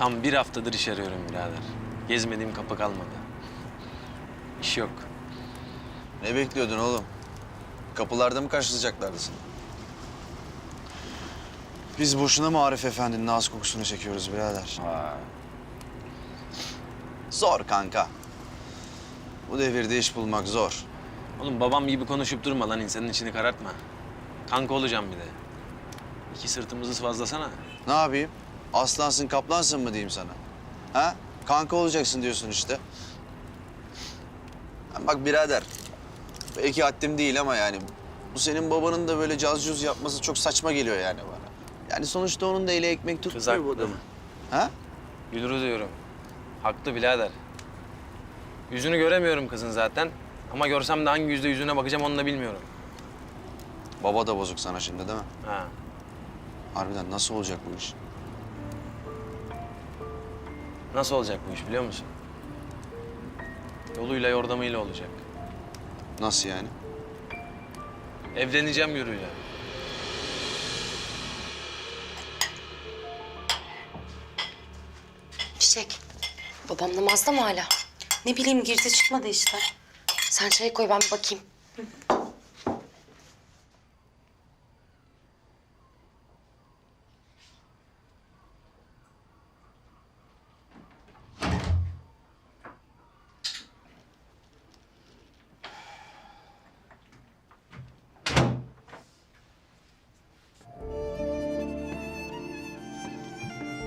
Tam bir haftadır iş arıyorum birader. Gezmediğim kapı kalmadı. İş yok. Ne bekliyordun oğlum? Kapılarda mı karşılayacaklardı seni? Biz boşuna mı Arif Efendi'nin ağız kokusunu çekiyoruz birader? Zor kanka. Bu devirde iş bulmak zor. Oğlum babam gibi konuşup durma lan insanın içini karartma. Kanka olacağım bir de. İki sırtımızı sıvazlasana. Ne yapayım? Aslansın kaplansın mı diyeyim sana? Ha? Kanka olacaksın diyorsun işte. Bak birader, belki haddim değil ama yani bu senin babanın da böyle caz cuz yapması çok saçma geliyor yani bana. Yani sonuçta onun da eli ekmek tutmuyor bu haklı. adamı. Ha? Gülürü diyorum. Haklı birader. Yüzünü göremiyorum kızın zaten. Ama görsem de hangi yüzde yüzüne bakacağım onu da bilmiyorum. Baba da bozuk sana şimdi değil mi? Ha. Harbiden nasıl olacak bu iş? Nasıl olacak bu iş biliyor musun? Yoluyla yordamıyla olacak. Nasıl yani? Evleneceğim Gürü'yle. Çiçek. Babam namazda mı hala? Ne bileyim girdi çıkmadı işte. Sen çayı koy ben bir bakayım.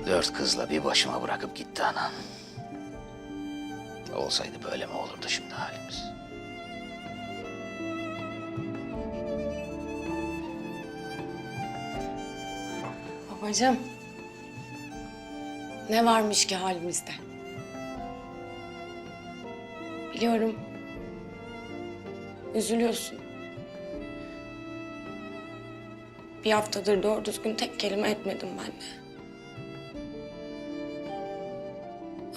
Dört kızla bir başıma bırakıp gitti anan. Olsaydı böyle mi olurdu şimdi halimiz? Babacığım. Ne varmış ki halimizde? Biliyorum. Üzülüyorsun. Bir haftadır doğru düzgün tek kelime etmedim ben de.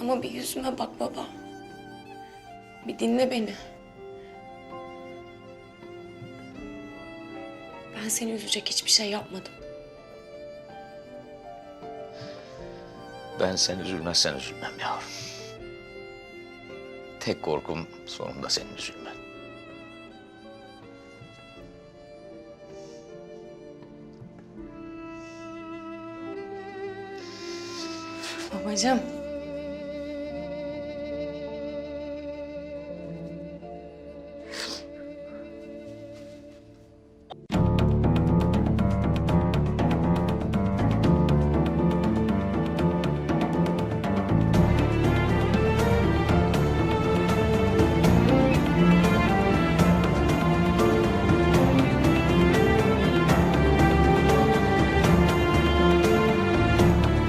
Ama bir yüzüme bak baba. Bir dinle beni. Ben seni üzecek hiçbir şey yapmadım. Ben sen üzülmezsen üzülmem yavrum. Tek korkum sonunda senin üzülmen. Babacığım.